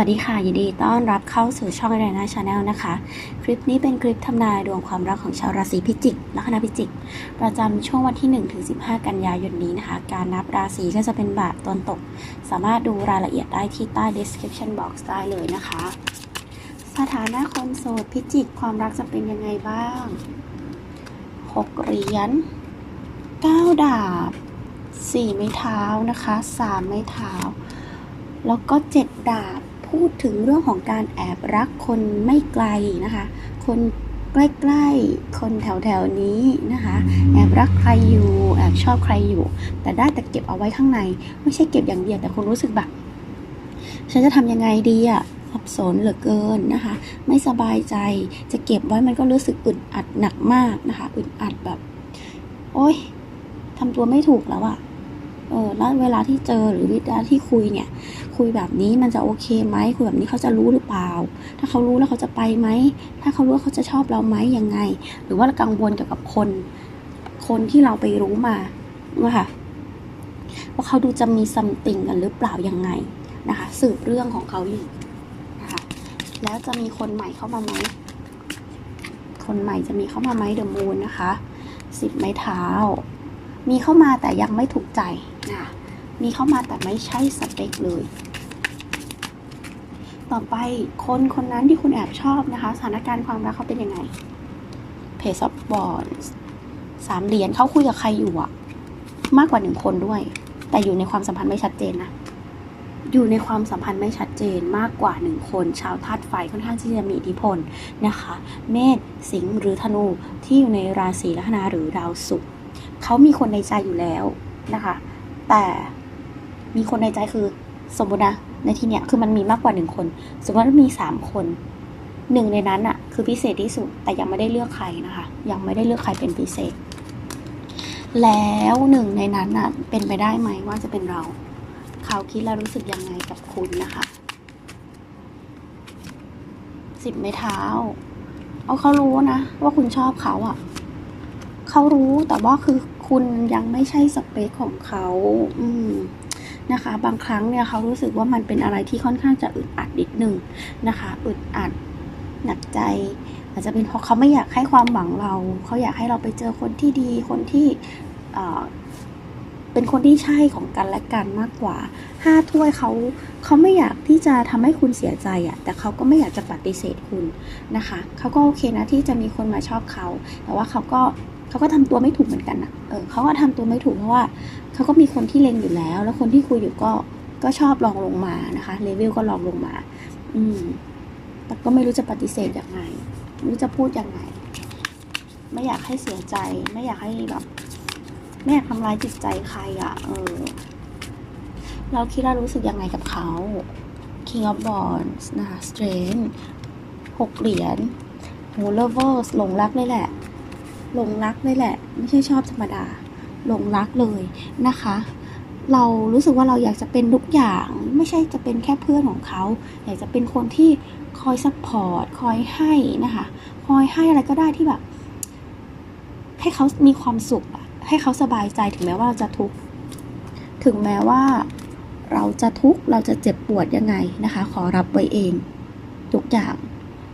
วัสดีค่ะ ยินดีต้อนรับเข้าสู่ช่องไดนาชาแนลนะคะ คลิปนี้เป็นคลิปทำนายดวงความรักของชาวราศีพิจิกลัคนาพิจิก ประจำช่วงวันที่1ถึง15 กันยายนนี้นะคะ การนับราศีก็จะเป็นแบบตนตก สามารถดูรายละเอียดได้ที่ใต้ description box ได้เลยนะคะ สถานะคนโสดพิจิกความรักจะเป็นยังไงบ้าง 6 เหรียญ9 ดาบ 4 ไม้เท้านะคะ 3 ไม้เท้าแล้วก็เจ็ดดาบ พูดถึงเรื่องของการแอบรักคนไม่ไกลนะคะ คนใกล้ๆ คนแถวๆนี้นะคะ แอบรักใครอยู่แอบชอบใครอยู่ แต่ได้แต่เก็บเอาไว้ข้างใน ไม่ใช่เก็บอย่างเดียวแต่คุณรู้สึกแบบฉันจะทำยังไงดีอะสับสนเหลือเกินนะคะ ไม่สบายใจจะเก็บไว้มันก็รู้สึกอึดอัดหนักมากนะคะอึดอัดแบบ โอ๊ยทำตัวไม่ถูกแล้วอะ เออแล้วเวลาที่เจอหรือเวลาที่คุยเนี่ย คุยแบบนี้มันจะโอเคไหมคุยแบบนี้เขาจะรู้หรือเปล่า ถ้าเขารู้แล้วเขาจะไปไหม ถ้าเขารู้ว่าเขาจะชอบเราไหมยังไง หรือว่ากังวลเกี่ยวกับคน คนที่เราไปรู้มาว่าค่ะว่าเขาดูจะมีซัมติงกันหรือเปล่ายังไงนะคะ สืบเรื่องของเขาอยู่นะคะแล้วจะมีคนใหม่เข้ามาไหมคนใหม่จะมีเข้ามาไหมเดอะมูนนะคะสิบไม้เท้า มีเข้ามาแต่ยังไม่ถูกใจนะคะมีเข้ามาแต่ไม่ใช่สเปคเลย ต่อไปคนคนนั้นที่คุณแอบชอบนะคะสถานการณ์ความรักเขาเป็นยังไงเพจซับบอลสามเหรียญเขาคุยกับใครอยู่อะมากกว่าหนึ่งคนด้วย แต่อยู่ในความสัมพันธ์ไม่ชัดเจนนะอยู่ในความสัมพันธ์ไม่ชัดเจนมากกว่าหนึ่งคน ชาวธาตุไฟค่อนข้างที่จะมีอิทธิพลนะคะ เมษสิงห์หรือธนูที่อยู่ในราศีลัคนาหรือดาวศุกร์ เขามีคนในใจอยู่แล้วนะคะ แต่มีคนในใจคือสมมตินะในที่เนี้ยคือมันมีมากกว่าหนึ่งคน สมมติว่ามีสามคนหนึ่งในนั้นอะคือพิเศษที่สุด แต่ยังไม่ได้เลือกใครนะคะ ยังไม่ได้เลือกใครเป็นพิเศษ แล้วหนึ่งในนั้นอะเป็นไปได้ไหมว่าจะเป็นเรา เขาคิดและรู้สึกยังไงกับคุณนะคะสิบไม้เท้า เอาเขารู้นะ ว่าคุณชอบเขาอะ เขารู้แต่ว่าคือคุณยังไม่ใช่สเปคของเขาอืมนะคะ บางครั้งเนี่ยเขารู้สึกว่ามันเป็นอะไรที่ค่อนข้างจะอึดอัดนิดหนึ่งนะคะอึดอัดหนักใจอาจจะเป็นเพราะเขาไม่อยากให้ความหวังเรา เขาอยากให้เราไปเจอคนที่ดีคนที่เอ่อเป็นคนที่ใช่ของกันและกันมากกว่าห้าถ้วยเขาเขาไม่อยากที่จะทำให้คุณเสียใจอะแต่เขาก็ไม่อยากจะปฏิเสธคุณนะคะ เขาก็โอเคนะที่จะมีคนมาชอบเขา แต่ว่าเขาก็ เขาก็ทำตัวไม่ถูกเหมือนกันนะเออเขาก็ทำตัวไม่ถูกเพราะว่าเขาก็มีคนที่เลงอยู่แล้ว แล้วคนที่คุยอยู่ก็ก็ชอบลองลงมานะคะเลเวลก็ลองลงมา อืมแต่ก็ไม่รู้จะปฏิเสธยังไงไม่รู้จะพูดยังไง ไม่อยากให้เสียใจ ไม่อยากให้แบบไม่อยากทำร้ายจิตใจใครอะ่ะ เออ เราคิดว่ารู้สึกยังไงกับเขา King of Wands นะคะ Strength หกเหรียญโห Lovers หลงรักเลยแหละ หลงรักเลยแหละ ไม่ใช่ชอบธรรมดาหลงรักเลยนะคะ เรารู้สึกว่าเราอยากจะเป็นทุกอย่างไม่ใช่จะเป็นแค่เพื่อนของเขา อยากจะเป็นคนที่คอยซัพพอร์ตคอยให้นะคะ คอยให้อะไรก็ได้ที่แบบ ให้เขามีความสุขให้เขาสบายใจถึงแม้ว่าเราจะทุกข์ถึงแม้ว่าเราจะทุกข์เราจะเจ็บปวดยังไงนะคะ ขอรับไว้เอง ทุกอย่าง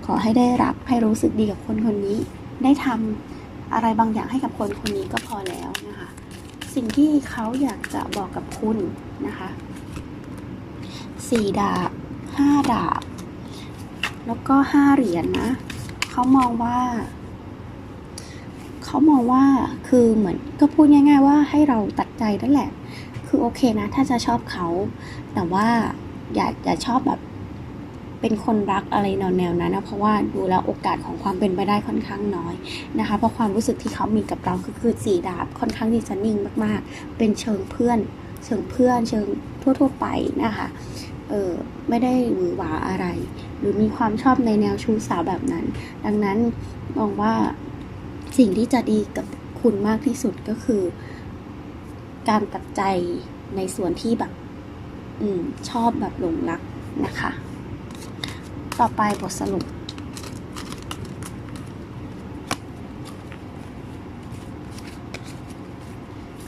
ขอให้ได้รับให้รู้สึกดีกับคนคนนี้ ได้ทำ อะไรบางอย่างให้กับคนคนนี้ก็พอแล้วนะคะ สิ่งที่เขาอยากจะบอกกับคุณนะคะสี่ดาบห้าดาบ แล้วก็ห้าเหรียญนนะเขามองว่าเขามองว่าคือเหมือนก็พูดง่าย ๆ ว่าให้เราตัดใจนั่นแหละ คือโอเคนะ ถ้าจะชอบเขา แต่ว่าอย่าอย่าชอบแบบ เป็นคนรักอะไรแนวๆนั้นนะเพราะว่าดูแล้วโอกาสของความเป็นไปได้ค่อนข้างน้อยนะคะ เพราะความรู้สึกที่เขามีกับเราคือคือสีดาบค่อนข้างที่จะนิ่งมาก ๆ เป็นเชิงเพื่อน เชิงเพื่อน เชิงทั่ว ๆ ไปนะคะเออไม่ได้หวือหวาอะไร หรือมีความชอบในแนวชู้สาวแบบนั้น ดังนั้นมองว่าสิ่งที่จะดีกับคุณมากที่สุดก็คือ การตัดใจในส่วนที่แบบ อืม ชอบแบบหลงรักนะคะ ต่อไปบทสรุป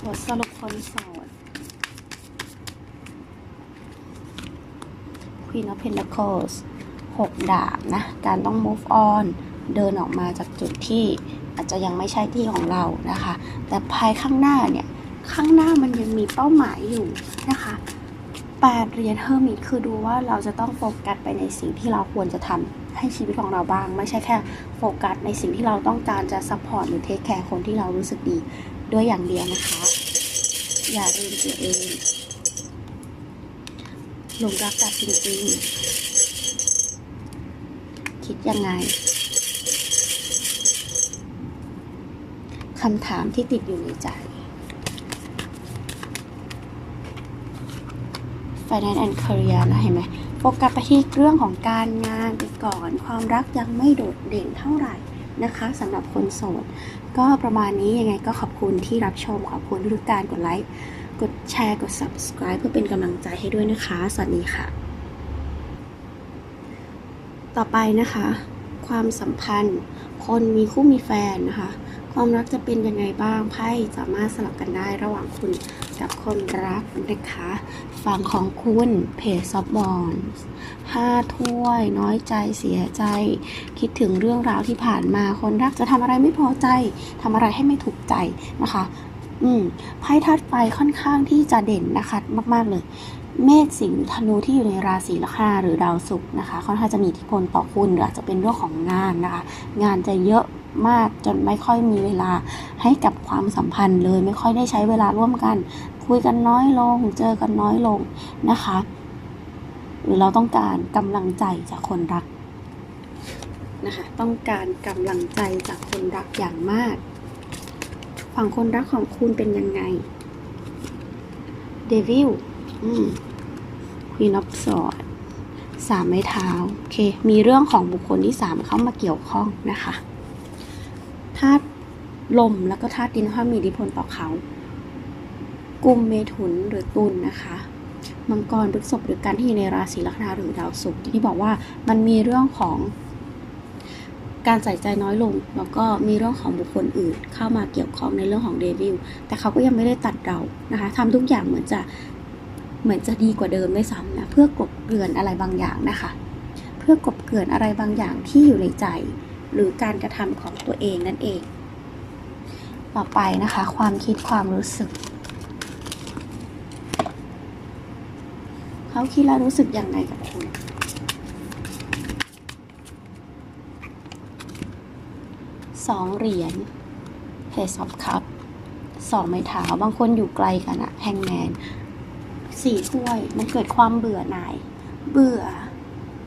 บทสรุปคนโสด Queen of Pentacles 6 ดาบนะ การต้อง move on เดินออกมาจากจุดที่อาจจะยังไม่ใช่ที่ของเรานะคะ แต่ภายข้างหน้าเนี่ย ข้างหน้ามันยังมีเป้าหมายอยู่นะคะ แปดเรียญเฮอร์มิตคือดูว่าเราจะต้องโฟกัสไปในสิ่งที่เราควรจะทำให้ชีวิตของเราบ้าง ไม่ใช่แค่โฟกัสในสิ่งที่เราต้องการจะซัพพอร์ตหรือเทคแคร์คนที่เรารู้สึกดีด้วยอย่างเดียวนะคะ อย่าลืมตัวเองหลงรักกับจริงๆ คิดยังไงคำถามที่ติดอยู่ในใจ Finance and Career นะเห็นไหมโฟกัสไปที่เรื่องของการงานไปก่อน ความรักยังไม่โดดเด่นเท่าไหร่นะคะสำหรับคนโสด ก็ประมาณนี้ยังไงก็ขอบคุณที่รับชม ขอบคุณทุกการกดไลค์กดแชร์กด subscribe เพื่อเป็นกำลังใจให้ด้วยนะคะ สวัสดีค่ะ ต่อไปนะคะ ความสัมพันธ์ คนมีคู่มีแฟนนะคะ ความรักจะเป็นยังไงบ้างไพ่สามารถสลับกันได้ระหว่างคุณกับคนรักนะคะฝั่งของคุณเพจซอฟบอลห้าถ้วย น้อยใจเสียใจ คิดถึงเรื่องราวที่ผ่านมาคนรักจะทำอะไรไม่พอใจทำอะไรให้ไม่ถูกใจนะคะ อืมไพ่ธาตุไฟค่อนข้างที่จะเด่นนะคะ มาก ๆเลย เมษสิงห์ธนูที่อยู่ในราศีลัคนาหรือดาวศุกร์นะคะค่อนข้างจะมีอิทธิพลต่อคุณหรืออาจจะเป็นเรื่องของงานนะคะ งานจะเยอะมากจนไม่ค่อยมีเวลาให้กับความสัมพันธ์เลยไม่ค่อยได้ใช้เวลาร่วมกัน คุยกันน้อยลง เจอกันน้อยลงนะคะ หรือเราต้องการกำลังใจจากคนรักนะคะต้องการกำลังใจจากคนรักอย่างมาก ฝั่งคนรักของคุณเป็นยังไงเดวิลอืม Queen of Swords สามไม้เท้าโอเค มีเรื่องของบุคคลที่สามเข้ามาเกี่ยวข้องนะคะธาตุลมแล้วก็ธาตุดินเขามีอิทธิพลต่อเขากุมเมถุนหรือตุลนะคะมังกรพฤษภหรือการที่อยู่ในราศีลัคนาหรือดาวศุกร์ที่บอกว่ามันมีเรื่องของการใส่ใจน้อยลง แล้วก็มีเรื่องของบุคคลอื่นเข้ามาเกี่ยวข้องในเรื่องของเดวิลแต่เขาก็ยังไม่ได้ตัดเรานะคะทำทุกอย่างเหมือนจะ เหมือนจะดีกว่าเดิมด้วยซ้ำนะเพื่อกลบเกลื่อนอะไรบางอย่างนะคะ เพื่อกลบเกลื่อนอะไรบางอย่างที่อยู่ในใจ หรือการกระทำของตัวเองนั่นเอง ต่อไปนะคะ ความคิดความรู้สึกเขาคิดและรู้สึกยังไงกับคุณสองเหรียญ Page of Cup สองไม้เท้า บางคนอยู่ไกลกันอะแฮงแมน สี่ถ้วย มันเกิดความเบื่อหน่าย เบื่อ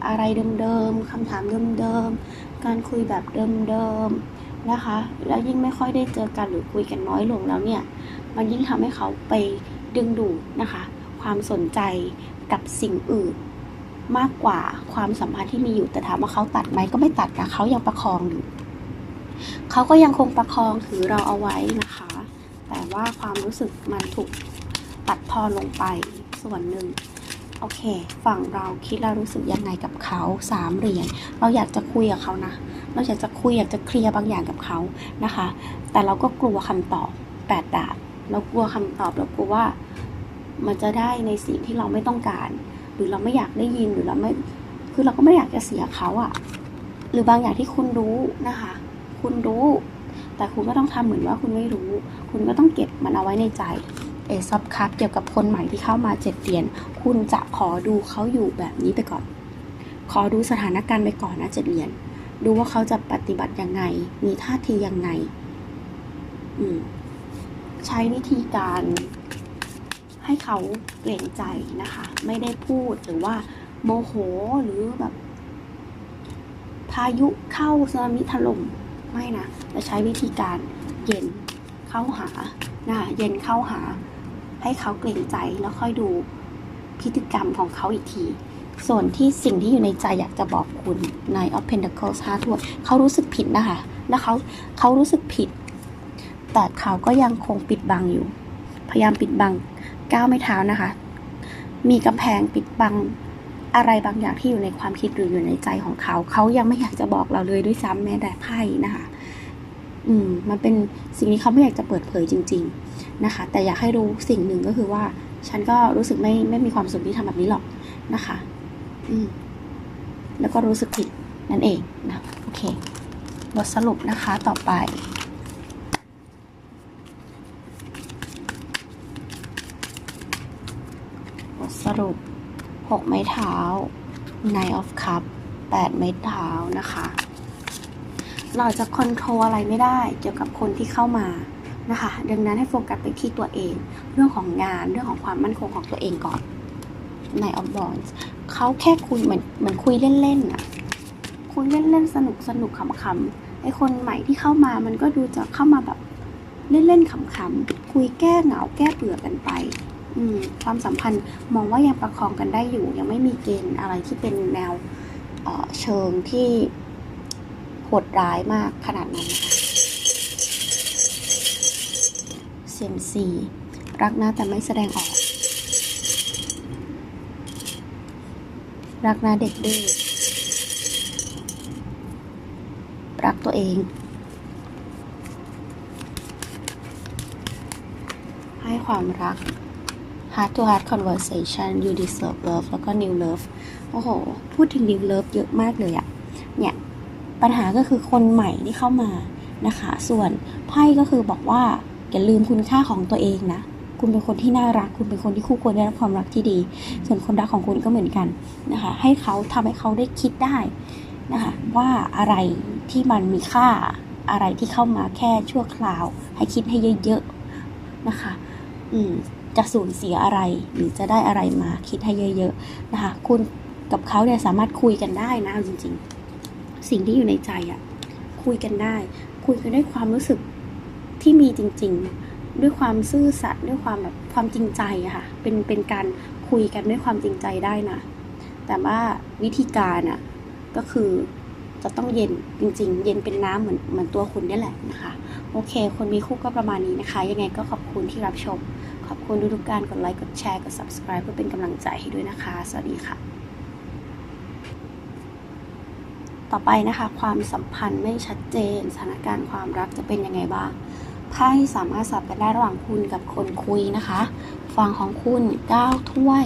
อะไรเดิมๆคำถามเดิมๆ การคุยแบบเดิมๆนะคะ แล้วยิ่งไม่ค่อยได้เจอกันหรือคุยกันน้อยลงแล้วเนี่ย มันยิ่งทำให้เขาไปดึงดูดนะคะ ความสนใจกับสิ่งอื่น มากกว่าความสัมพันธ์ที่มีอยู่แต่ถามว่าเขาตัดไหมก็ไม่ตัดนะเขายังประคองอยู่เขาก็ยังคงประคองถือเราเอาไว้นะคะ แต่ว่าความรู้สึกมันถูกตัดทอนลงไป ส่วนหนึ่งโอเค ฝั่งเราคิดแล้วรู้สึกยังไงกับเขาสามเหรียญเราอยากจะคุยกับเขานะเราอยากจะคุยอยากจะเคลียร์บางอย่างกับเขานะคะ แต่เราก็กลัวคำตอบแปดดาบเรากลัวคำตอบเรากลัวว่ามันจะได้ในสิ่งที่เราไม่ต้องการ หรือเราไม่อยากได้ยินหรือเราไม่คือเราก็ไม่อยากจะเสียเขาอะหรือบางอย่างที่คุณรู้นะคะ คุณรู้ แต่คุณก็ต้องทำเหมือนว่าคุณไม่รู้ คุณก็ต้องเก็บมันเอาไว้ในใจ เอซับคัพเกี่ยวกับคนใหม่ที่เข้ามาเจ็ดเดือนคุณจะขอดูเขาอยู่แบบนี้ไปก่อน ขอดูสถานการณ์ไปก่อนนะเจ็ดเหรียญดูว่าเขาจะปฏิบัติยังไง มีท่าทียังไง อืม ใช้วิธีการให้เขาเกรงใจนะคะ ไม่ได้พูดหรือว่า โมโหหรือแบบ พายุเข้าสึนามิถล่มไม่นะแต่ใช้วิธีการเย็นเข้าหานะเย็นเข้าหา ให้เขาเกรงใจแล้วค่อยดูพฤติกรรมของเขาอีกที ส่วนที่สิ่งที่อยู่ในใจอยากจะบอกคุณใน of Pentacles 5ถ้วยเขารู้สึกผิดนะคะ แล้วเขาเขารู้สึกผิด แต่เขาก็ยังคงปิดบังอยู่ พยายามปิดบังก้าวไม่เท้านะคะ มีกำแพงปิดบังอะไรบางอย่างที่อยู่ในความคิดหรืออยู่ในใจของเขา เขายังไม่อยากจะบอกเราเลยด้วยซ้ำแม้แต่ไพ่นะคะ อืมมันเป็นสิ่งที่เขาไม่อยากจะเปิดเผยจริง ๆนะคะ แต่อยากให้รู้สิ่งหนึ่งก็คือว่า ฉันก็รู้สึกไม่ไม่มีความสุขที่ทำแบบนี้หรอกนะคะ อืมแล้วก็รู้สึกผิดนั่นเองนะโอเคบทสรุปนะคะต่อไปบทสรุป 6 ไม้เท้า Nine of Cup 8ไม้เท้านะคะ เราจะคอนโทรลอะไรไม่ได้เกี่ยวกับคนที่เข้ามานะคะดังนั้นให้โฟกัสไปที่ตัวเอง เรื่องของงานเรื่องของความมั่นคงของตัวเองก่อน Nine of Wands เขาแค่คุยเหมือนเหมือนคุยเล่นๆอะคุยเล่นๆสนุกสนุกขำๆไอคนใหม่ที่เข้ามามันก็ดูจะเข้ามาแบบเล่นๆขำๆคุยแก้เหงาแก้เบื่อกันไปอืความสัมพันธ์มองว่ายังประคองกันได้อยู่ ยังไม่มีเกณฑ์อะไรที่เป็นแนวเเชิงที่ โหดร้ายมากขนาดนั้นนะคะเซียมซีรักนะแต่ไม่แสดงออก รักนะเด็กดื้อรักตัวเอง ให้ความรัก heart to heart conversation you deserve love แล้วก็ new love โอ้โห พูดถึง new love เยอะมากเลยอะ ปัญหาก็คือคนใหม่ที่เข้ามานะคะ ส่วนไพ่ก็คือบอกว่าอย่าลืมคุณค่าของตัวเองนะ คุณเป็นคนที่น่ารัก คุณเป็นคนที่คู่ควรได้รับความรักที่ดี ส่วนคนรักของคุณก็เหมือนกันนะคะ ให้เขาทำให้เขาได้คิดได้นะคะว่าอะไรที่มันมีค่าอะไรที่เข้ามาแค่ชั่วคราว ให้คิดให้เยอะๆนะคะ อืมจะสูญเสียอะไรหรือจะได้อะไรมาคิดให้เยอะๆนะคะ คุณกับเขาเนี่ยสามารถคุยกันได้นะจริงๆ สิ่งที่อยู่ในใจอะ่ะคุยกันได้ คุยกันด้วยความรู้สึกที่มีจริง ๆ ด้วยความซื่อสัตย์ด้วยความแบบความจริงใจอะค่ะเป็นเป็นการคุยกันด้วยความจริงใจได้นะแต่ว่าวิธีการอะ่ะก็คือจะต้องเย็นจริง ๆ เย็นเป็นน้ำเหมือนเหมือนตัวคุณนี่แหละนะคะ โอเค คนมีคู่ก็ประมาณนี้นะคะ ยังไงก็ขอบคุณที่รับชม ขอบคุณทุกๆการกดไลค์กดแชร์กด subscribe เพื่อเป็นกำลังใจให้ด้วยนะคะ สวัสดีค่ะ ต่อไปนะคะ ความสัมพันธ์ไม่ชัดเจน สถานการณ์ความรักจะเป็นยังไงบ้างไพ่สามารถสับกันได้ระหว่างคุณกับคนคุยนะคะฝั่งของคุณ 9 ถ้วย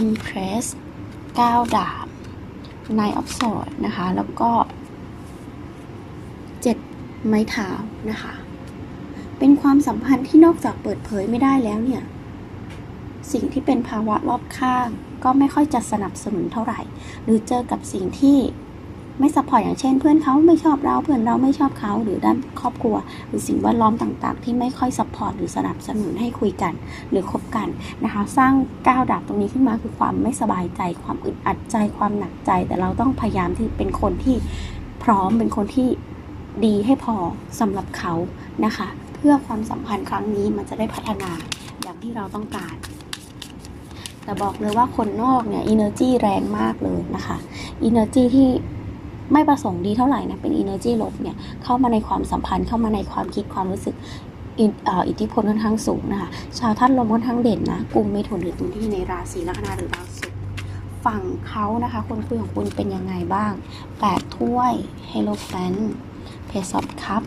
Empress 9 ดาบ Nine of Swords นะคะ แล้วก็ 7 ไม้เท้านะคะ เป็นความสัมพันธ์ที่นอกจากเปิดเผยไม่ได้แล้วเนี่ย สิ่งที่เป็นภาวะรอบข้าง ก็ไม่ค่อยจะสนับสนุนเท่าไหร่ หรือเจอกับสิ่งที่ ไม่สปอร์ตอย่างเช่น เพื่อนเขาไม่ชอบเราเพื่อนเราไม่ชอบเขาหรือด้านครอบครัว หรือสิ่งแวดล้อมต่างๆ ที่ไม่ค่อยสปอร์ตหรือสนับสนุนให้คุยกัน หรือคบกันนะคะ สร้างก้าวดาบตรงนี้ขึ้นมาคือความไม่สบายใจ ความอึดอัดใจความหนักใจ แต่เราต้องพยายามที่เป็นคนที่พร้อมเป็นคนที่ดีให้พอสำหรับเขานะคะ เพื่อความสัมพันธ์ครั้งนี้มันจะได้พัฒนาอย่างที่เราต้องการแต่บอกเลยว่าคนนอกเนี่ย energy แรงมากเลยนะคะ energy ที่ ไม่ประสงค์ดีเท่าไหร่นะเป็น energy ลบเนี่ยเข้ามาในความสัมพันธ์เข้ามาในความคิดความรู้สึกอิทธิพลค่อนข้างสูงนะคะ ชาวท่านลมค่อนข้างเด่นนะกลุ่มเมถุนหรือตุลที่ในราศีลัคนาหรือดาศุกฝั่งเขานะคะคนคุยของคุณเป็นยังไงบ้าง8ถ้วย Hello f a n p a c e of Cup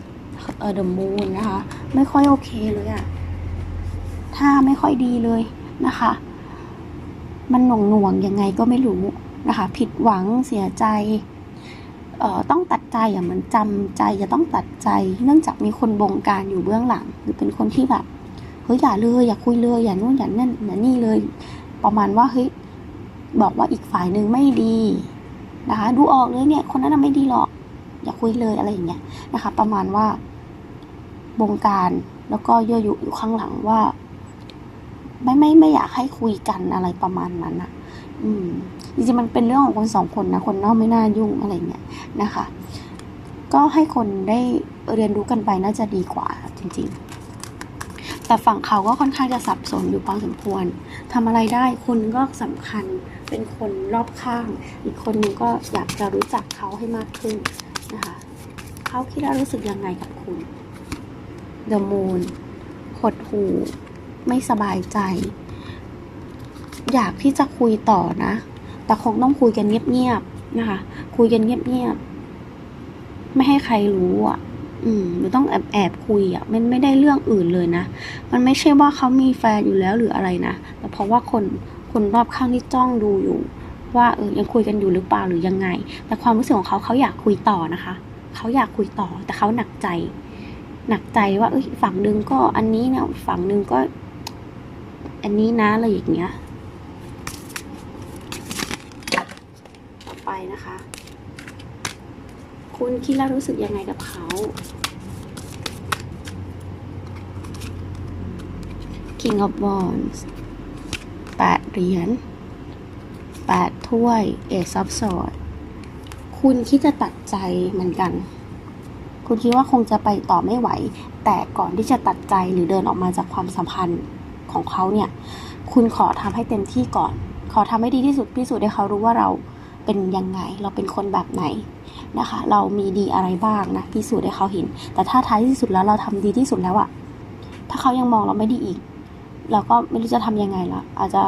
เออ The Moon นะคะ ไม่ค่อยโอเคเลยอะถ้าไม่ค่อยดีเลยนะคะ มันหน่วงหน่วงๆยังไงก็ไม่รู้นะคะ ผิดหวังเสียใจ ต้องตัดใจอะมันจำใจจะต้องตัดใจ เนื่องจากมีคนบงการอยู่เบื้องหลัง หรือเป็นคนที่แบบเฮ้ยอย่าเลยอย่าคุยเลยอย่านู่นอย่านั่นอย่านี่เลย ประมาณว่าเฮ้ยบอกว่าอีกฝ่ายหนึ่งไม่ดีนะคะ ดูออกเลยเนี่ย คนนั้นไม่ดีหรอก อย่าคุยเลยอะไรอย่างเงี้ยนะคะ ประมาณว่าบงการแล้วก็ยั่วยุอยู่ข้างหลังว่า ไม่ไม่ไม่อยากให้คุยกันอะไรประมาณนั้นอะอืม จริงๆมันเป็นเรื่องของคนสองคนนะคนนอกไม่น่ายุ่งอะไรเงี้ยนะคะ ก็ให้คนได้เรียนรู้กันไปน่าจะดีกว่าจริง ๆแต่ฝั่งเขาก็ค่อนข้างจะสับสนอยู่พอสมควรทำอะไรได้คนก็สำคัญเป็นคนรอบข้าง อีกคนนึงก็อยากจะรู้จักเขาให้มากขึ้นนะคะเขาคิดแล้วรู้สึกยังไงกับคุณ The Moon หดหู ไม่สบายใจ อยากที่จะคุยต่อนะ แต่คงต้องคุยกันเงียบๆนะคะ คุยกันเงียบๆไม่ให้ใครรู้อะ อืมหรือต้องแอบแอบคุยอะมันไม่ได้เรื่องอื่นเลยนะ มันไม่ใช่ว่าเขามีแฟนอยู่แล้วหรืออะไรนะแต่เพราะว่าคนคนรอบข้างที่จ้องดูอยู่ ว่าเออยังคุยกันอยู่หรือเปล่าหรือยังไง แต่ความรู้สึกของเขาเขาอยากคุยต่อนะคะเขาอยากคุยต่อ แต่เขาหนักใจ หนักใจว่าเอ้ยฝั่งหนึ่งก็อันนี้นะฝั่งหนึ่งก็ อันนี้นะอะไรอย่างเงี้ย ต่อ ไปนะคะ คุณคิดแล้วรู้สึกยังไงกับเขา King of Wands แปดเหรียญแปดถ้วย Ace of Swords คุณคิดจะตัดใจเหมือนกัน คุณคิดว่าคงจะไปต่อไม่ไหว แต่ก่อนที่จะตัดใจหรือเดินออกมาจากความสัมพันธ์ของเขาเนี่ย คุณขอทำให้เต็มที่ก่อน ขอทำให้ดีที่สุดพิสูจน์ให้เขารู้ว่าเรา เป็นยังไง เราเป็นคนแบบไหนนะคะ เรามีดีอะไรบ้างนะพิสูจน์ให้เขาเห็น แต่ถ้าท้ายที่สุดแล้วเราทำดีที่สุดแล้วอะถ้าเขายังมองเราไม่ดีอีก เราก็ไม่รู้จะทำยังไงละอาจจะ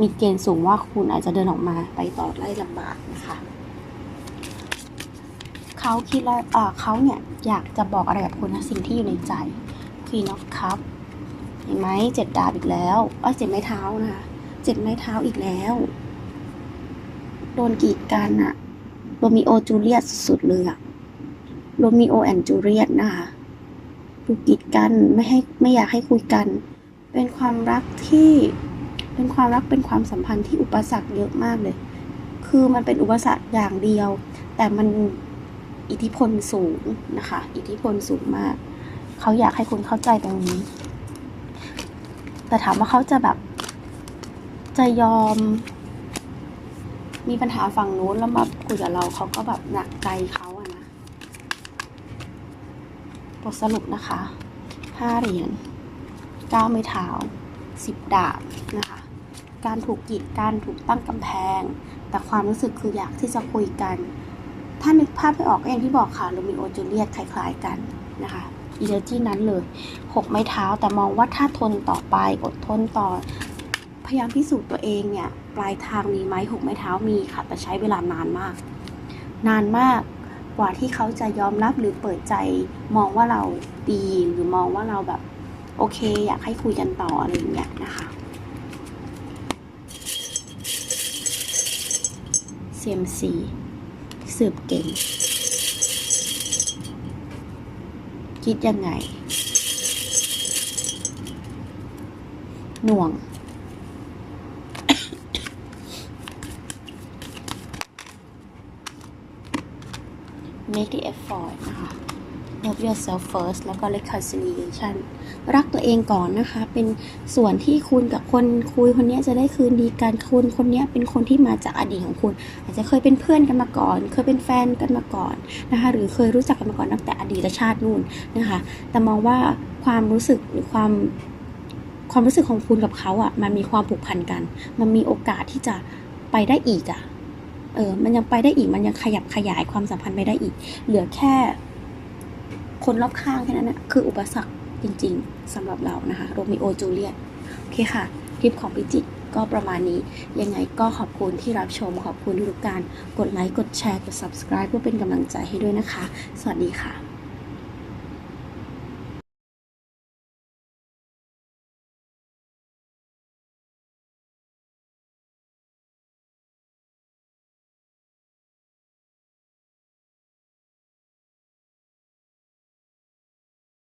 มีเกณฑ์สูงว่าคุณอาจจะเดินออกมาไปต่อได้ลำบากนะคะเขาคิดแล้วเอ่อเขาเนี่ยอยากจะบอกอะไรกับคุณนะสิ่งที่อยู่ในใจ Queen of Cup เห็นไหมเจ็ดดาบอีกแล้วเอ้ยเจ็ดไม้เท้านะคะเจ็ดไม้เท้าอีกแล้ว โดนกีดกันอะโรมิโอจูเลียตสุดๆเลยอะโรมิโอแอนจูเลียตนะคะถูกกีดกันไม่ให้ไม่อยากให้คุยกัน เป็นความรักที่เป็นความรักเป็นความสัมพันธ์ที่อุปสรรคเยอะมากเลย คือมันเป็นอุปสรรคอย่างเดียว แต่มันอิทธิพลสูงนะคะ อิทธิพลสูงมาก เขาอยากให้คุณเข้าใจตรงนี้ แต่ถามว่าเขาจะแบบ จะยอม มีปัญหาฝั่งนู้นแล้วมาคุยกับเราเขาก็แบบหนักใจเขาอะนะบทสรุปนะคะห้าเหรียญเก้าไม้เท้าสิบดาบนะคะ การถูกกีดกันถูกตั้งกำแพง แต่ความรู้สึกคืออยากที่จะคุยกัน ถ้านึกภาพไม่ออกก็อย่างที่บอกค่ะโรมิโอจูเลียตคล้าย ๆกันนะคะอีเนอร์จีนั้นเลยหกไม้เท้าแต่มองว่าถ้าทนต่อไปอดทนต่อ พยายามพิสูจน์ตัวเองเนี่ย ปลายทางมีไหมหกไม้เท้ามีค่ะ แต่ใช้เวลานานมาก นานมากกว่าที่เขาจะยอมรับหรือเปิดใจมองว่าเราดีหรือมองว่าเราแบบ โอเค อยากให้คุยกันต่ออะไรอย่างเงี้ยนะคะ CMC สืบเก่ง คิดยังไง หน่วง make the effort นะคะ love yourself first แล้วก็ reconciliation รักตัวเองก่อนนะคะ เป็นส่วนที่คุณกับคนคุยคนนี้จะได้คืนดีกันคุณคนนี้เป็นคนที่มาจากอดีตของคุณ อาจจะเคยเป็นเพื่อนกันมาก่อน เคยเป็นแฟนกันมาก่อนนะคะ หรือเคยรู้จักกันมาก่อนตั้งแต่อดีตชาตินู่นนะคะ แต่มองว่าความรู้สึกหรือความความรู้สึกของคุณกับเขาอะมันมีความผูกพันกัน มันมีโอกาสที่จะไปได้อีกอะ เออมันยังไปได้อีกมันยังขยับขยายความสัมพันธ์ไปได้อีก เหลือแค่คนรอบข้างแค่นั้นนะคืออุปสรรคจริง ๆสำหรับเรานะคะโรมิโอจูเลียตโอเคค่ะคลิปของพิจิตรก็ประมาณนี้ ยังไงก็ขอบคุณที่รับชม ขอบคุณทุกการกดไลค์ กดแชร์ กด subscribe เพื่อเป็นกำลังใจให้ด้วยนะคะ สวัสดีค่ะ